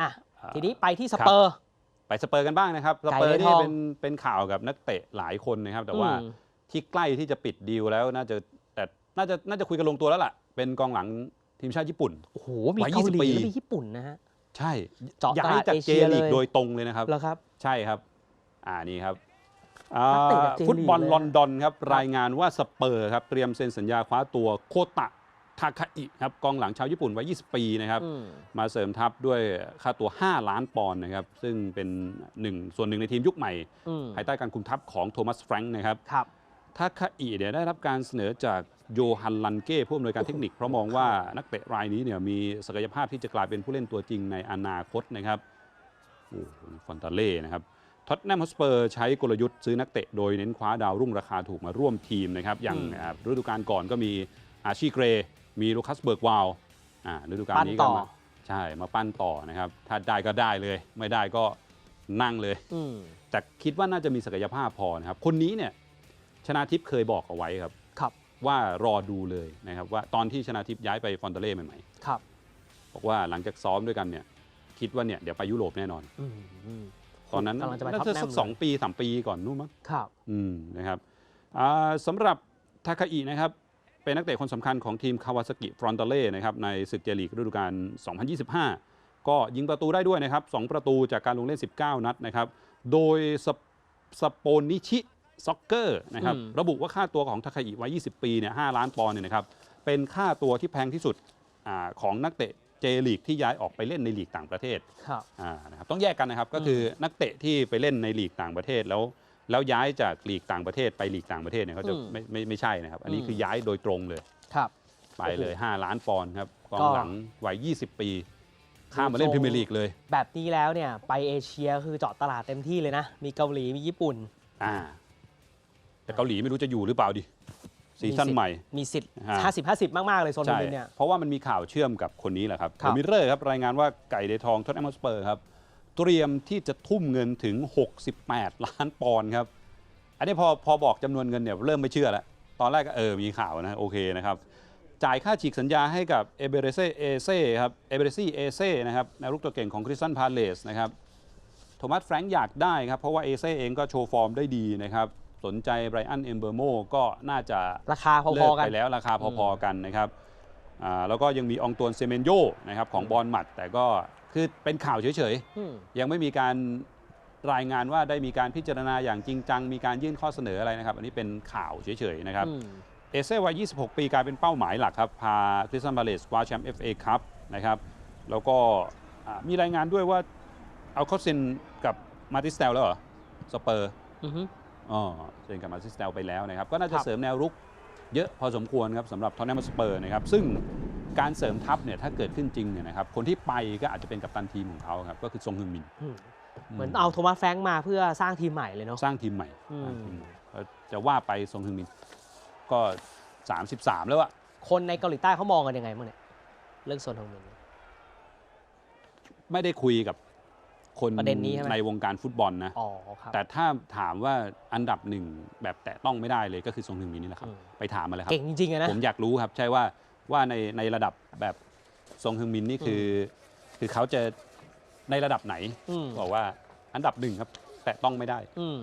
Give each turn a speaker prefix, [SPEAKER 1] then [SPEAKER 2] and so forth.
[SPEAKER 1] อะ
[SPEAKER 2] อ่า
[SPEAKER 1] ทีนี้ไปที่สเปอร์
[SPEAKER 2] ไปสเปอร์กันบ้างนะครับส
[SPEAKER 1] ไก่
[SPEAKER 2] เปอร์
[SPEAKER 1] ใน
[SPEAKER 2] นี่
[SPEAKER 1] ทอง
[SPEAKER 2] เป็นเป็นข่าวกับนักเตะหลายคนนะครับ แต่ว่า
[SPEAKER 1] อืม
[SPEAKER 2] ที่ใกล้ที่จะปิดดีลแล้วน่าจะแต่น่าจะน่าจะคุยกันลงตัวแล้วล่ะ เป็นกองหลังทีมชาติญี่ปุ่น
[SPEAKER 1] โอ้โห มี
[SPEAKER 2] วัย
[SPEAKER 1] เกาหลี
[SPEAKER 2] 20ปี
[SPEAKER 1] แล้วมีญี่ปุ่นนะฮะ
[SPEAKER 2] ใช่
[SPEAKER 1] เจาะ
[SPEAKER 2] ย้า
[SPEAKER 1] ต
[SPEAKER 2] ย
[SPEAKER 1] ลาด
[SPEAKER 2] จาก
[SPEAKER 1] เอ
[SPEAKER 2] เจ
[SPEAKER 1] เชีย
[SPEAKER 2] ลีก
[SPEAKER 1] เลย
[SPEAKER 2] โดยตรงเลยนะครับ
[SPEAKER 1] แล้วครับ
[SPEAKER 2] ใช่ครับ อ่านี่ครับอ่า
[SPEAKER 1] นักเตะจากเจลีก
[SPEAKER 2] ฟุตบอล
[SPEAKER 1] เลย
[SPEAKER 2] ลอนดอนครับรายงานว่าสเปอร์ครับเตรียมเซ็นสัญญาคว้าตัวโคตะ ทาคาอิครับกองหลังชาวญี่ปุ่นวัย 20 ปีนะครับ
[SPEAKER 1] อืม
[SPEAKER 2] มาเสริมทัพด้วยค่าตัว 5 ล้านปอนด์นะครับ ซึ่งเป็นหนึ่งส่วนหนึ่งในทีมยุคใหม่
[SPEAKER 1] อืม
[SPEAKER 2] ภายใต้การคุมทัพของโทมัสแฟรงค์นะครับ
[SPEAKER 1] ครับ
[SPEAKER 2] ทาคาอิเนี่ยได้รับการเสนอจากโยฮันลันเก้ผู้อำนวยการเทคนิค เพราะมองว่านักเตะรายนี้เนี่ยมีศักยภาพที่จะกลายเป็นผู้เล่นตัวจริงในอนาคตนะครับโอ้โหฟอนตาเล่นะครับท็อตแนมฮอสเปอร์ใช้กลยุทธ์ซื้อนักเตะโดยเน้นคว้าดาวรุ่งราคาถูกมาร่วมทีมนะครับ อย่าง
[SPEAKER 1] อืม
[SPEAKER 2] อ่าฤดูกาลก่อนก็มีอาชีเกรย์ มีลูคัสเบิร์กวาลอ่าฤดูกาลนี้
[SPEAKER 1] ปั้
[SPEAKER 2] ก็
[SPEAKER 1] นต่อ
[SPEAKER 2] มาใช่มาปั้นต่อนะครับ ถ้าได้ก็ได้เลย ไม่ได้ก็นั่งเลย
[SPEAKER 1] อืม
[SPEAKER 2] แต่คิดว่าน่าจะมีศักยภาพพอนะครับ คนนี้เนี่ยชนาทิพย์เคยบอกเอาไว้ครับ
[SPEAKER 1] ครับ
[SPEAKER 2] ว่ารอดูเลยนะครับ ว่าตอนที่ชนาทิพย์ย้ายไปฟอนเตเล่ใหม่
[SPEAKER 1] ครับ
[SPEAKER 2] ๆบอกว่าหลังจากซ้อมด้วยกันเนี่ย คิดว่าเนี่ยเดี๋ยวไปยุโรปแน่นอน
[SPEAKER 1] อืมอืม
[SPEAKER 2] ตอนนั้น
[SPEAKER 1] กำลังจะไป
[SPEAKER 2] น่า
[SPEAKER 1] ท็อป
[SPEAKER 2] จะ
[SPEAKER 1] แน
[SPEAKER 2] สั
[SPEAKER 1] ม
[SPEAKER 2] ก
[SPEAKER 1] เลย
[SPEAKER 2] สองปีสามปีก่อนนู่นมั้ง
[SPEAKER 1] ครับ
[SPEAKER 2] อืมนะครับอ่าสำหรับทาคาอินะครับ เป็นนักเตะคนสำคัญของทีมคาวาซากิฟรอนเตเล่นะครับในศึกเจลีกฤดูกาล 2025 ก็ยิงประตูได้ด้วยนะครับ 2 ประตูจากการลงเล่น 19 นัดนะครับ โดยสปสโปนิชิซ็อกเกอร์นะครับ
[SPEAKER 1] อืม
[SPEAKER 2] ระบุว่าค่าตัวของทาคาอิวัย20 ปีเนี่ย5ล้านปอนด์เนี่ยนะครับเป็นค่าตัวที่แพงที่สุดอาของนักเตะเจลีกที่ย้ายออกไปเล่นในลีกต่างประเทศ
[SPEAKER 1] ครับ
[SPEAKER 2] อ่านะครับต้องแยกกันนะครับก็คือนักเตะที่ไปเล่นในลีกต่างประเทศแล้ว แล้วย้ายจากลีกต่างประเทศไปลีกต่างประเทศเนี่ยเขาจะ
[SPEAKER 1] อืม
[SPEAKER 2] ไม่ไม่ไม่ใช่นะครับ อันนี้
[SPEAKER 1] อืม
[SPEAKER 2] คือย้ายโดยตรงเลย
[SPEAKER 1] ครับ
[SPEAKER 2] ไปเลย 5 ล้านปอนด์ครับกอง
[SPEAKER 1] ก็
[SPEAKER 2] หลังวัย 20 ปี ข้ามมาเล่นพรีเมียร์ลีกเลย
[SPEAKER 1] แบบนี้แล้วเนี่ยไปเอเชียคือเจาะตลาดเต็มที่เลยนะ มีเกาหลีมีญี่ปุ่น
[SPEAKER 2] อ่าแต่เกาหลีไม่รู้จะอยู่หรือเปล่าดิซีซั่น
[SPEAKER 1] มีสิทธิ์
[SPEAKER 2] ใหม่
[SPEAKER 1] มีสิทธิ์
[SPEAKER 2] ฮะ
[SPEAKER 1] ห้าสิบห้าสิบมาก ๆ เลยโซน
[SPEAKER 2] ใช่
[SPEAKER 1] นี้เนี่ย
[SPEAKER 2] เพราะว่ามันมีข่าวเชื่อมกับคนนี้แหละครับ
[SPEAKER 1] ครับ
[SPEAKER 2] มิเรอร์ครับ รายงานว่าไก่เดทองท็อตแนมฮอสเปอร์ครับ เตรียมที่จะทุ่มเงินถึง 68 ล้านปอนด์ครับ อันนี้พอพอบอกจำนวนเงินเนี่ยเริ่มไม่เชื่อแล้ว ตอนแรกก็เออมีข่าวนะโอเคนะครับ จ่ายค่าฉีกสัญญาให้กับเอเบเรเซเอเซ่ครับเอเบเรซี่เอเซ่นะครับแนวรุกตัวเก่งของคริสตันพาเลสนะครับโทมัสแฟรงค์อยากได้ครับ เพราะว่าเอเซ่เองก็โชว์ฟอร์มได้ดีนะครับ สนใจไบรอันเอมเบอร์โมก็น่าจะ
[SPEAKER 1] ราคาพ
[SPEAKER 2] เลิ
[SPEAKER 1] อกๆกัน
[SPEAKER 2] ไปแล้วราคาพอๆกันนะครับอ่าแล้วก็ยังมีอองตวนเซเมนโยนะครับของบอลหมัดแต่ก็ คือเป็นข่าวเฉย
[SPEAKER 1] อืม
[SPEAKER 2] ๆยังไม่มีการรายงานว่าได้มีการพิจารณาอย่างจริงจัง มีการยื่นข้อเสนออะไรนะครับ อันนี้เป็นข่าวเฉยๆนะครับ
[SPEAKER 1] อืม
[SPEAKER 2] เอเซ่วัย 26 ปีกลายเป็นเป้าหมายหลักครับ พาคริสตันบาเลสคว้าแชมป์ FA คัพนะครับ แล้วก็อ่ามีรายงานด้วยว่าเอาเขาเซ็นกับมาติสเตลแล้วเหรอ สเปอร์
[SPEAKER 1] อือฮึ
[SPEAKER 2] อ๋อเซ็นกับมาติสเตลไปแล้วนะครับ ก็น่าจะ
[SPEAKER 1] ครับ
[SPEAKER 2] เสริมแนวรุกเยอะพอสมควรครับสำหรับทอนแนมสเปอร์นะครับ ซึ่ง การเสริมทัพเนี่ยถ้าเกิดขึ้นจริงเนี่ยนะครับคนที่ไปก็อาจจะเป็นกัปตันทีมของเขาครับก็คือซงฮึงมิน
[SPEAKER 1] อืมเหมือนเอาโทมัสแฟรงค์มาเพื่อสร้างทีมใหม่เลยเนาะ
[SPEAKER 2] สร้างทีมใหม่
[SPEAKER 1] อืม
[SPEAKER 2] สร้างทีมใหม่แล้วจะว่าไปซงฮึงมิน ก็ 33 แล้วอะ
[SPEAKER 1] คนในเกาหลีใต้เขามองกันยังไงบ้างเนี่ยเรื่องโซนทองมิน
[SPEAKER 2] ไม่ได้คุยกับคน
[SPEAKER 1] ประเด็นนี้ใช่ไหม
[SPEAKER 2] ในวงการฟุตบอลนะ
[SPEAKER 1] อ๋อครับ
[SPEAKER 2] แต่ถ้าถามว่าอันดับหนึ่งแบบแตะต้องไม่ได้เลยก็คือซงฮึงมินนี่แหละครับ
[SPEAKER 1] อืม
[SPEAKER 2] ไปถามมาเลยครับ
[SPEAKER 1] เก่งจริงๆอะนะ
[SPEAKER 2] ผมอยากรู้ครับ ใช่ว่า ว่าในในระดับแบบซงฮึงมินนี่คืออคือเขาจะในระดับไหน
[SPEAKER 1] อืม
[SPEAKER 2] บอกว่าอันดับหนึ่งครับ แตะต้องไม่ได้
[SPEAKER 1] อืม